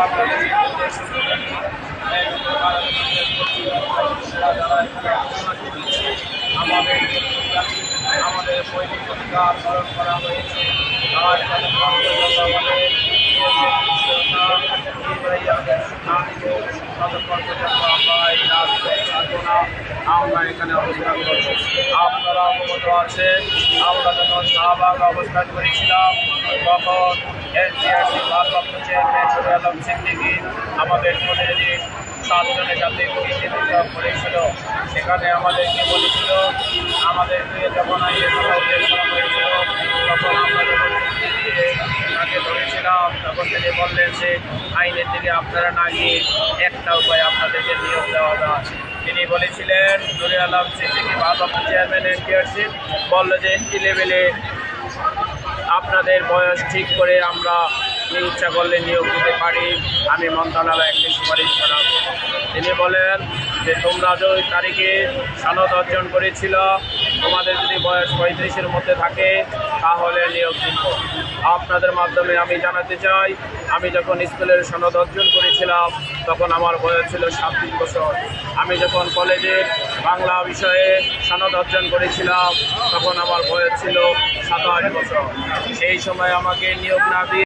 আমাদের আমাদের সৈনিক অধিকার পালন করা হয়েছে আমরা এখানে অবস্থান করছি আপনারা অবগত আছেন আমরা যখন শাহবাগ অবস্থান করেছিলাম। তখন এনটিআরসি ভারপ্রাপ্ত চেয়ারম্যান সুরে আলম সিদ্দিকি আমাদের প্রতিনিধি সাতজনের সাথে প্রতিনিধিত্ব করেছিল সেখানে আমাদেরকে বলেছিল? আমাদেরকে যখন আইনের কথা হয়েছিল, তখন আমরা যখন ধরেছিলাম, তখন তিনি বললেন যে, আইনের দিকে আপনারা না গিয়ে একটা উপায় আপনাদেরকে নিয়োগ দেওয়া আছে তিনি বলেছিলেন, নুরে আলম সিদ্দিকি ভারপ্রাপ্ত চেয়ারম্যান এনটিআরসি বলল যে এনটি লেভেলে আপনাদের বয়স ঠিক করে আমরা ইচ্ছা করলে নিয়োগ দিতে পারি। আমি মন্ত্রণালয়ে একটি সুপারিশ করাব। তিনি বলেন যে, তোমরা যে ওই তারিখে সনদ অর্জন করেছিল, তোমাদের যদি বয়স পঁয়ত্রিশের মধ্যে থাকে, তাহলে নিয়োগ দিব। আপনাদের মাধ্যমে আমি জানাতে চাই, আমি যখন স্কুলের সনদ অর্জন করেছিলাম, তখন আমার বয়স ছিল সাতত্রিশ বছর। আমি যখন কলেজে বাংলা বিষয়ে সনদ অর্জন করেছিলাম, তখন আমার বয়স ছিল সাতাশ বছর। সেই সময় আমাকে নিয়োগ না দিয়ে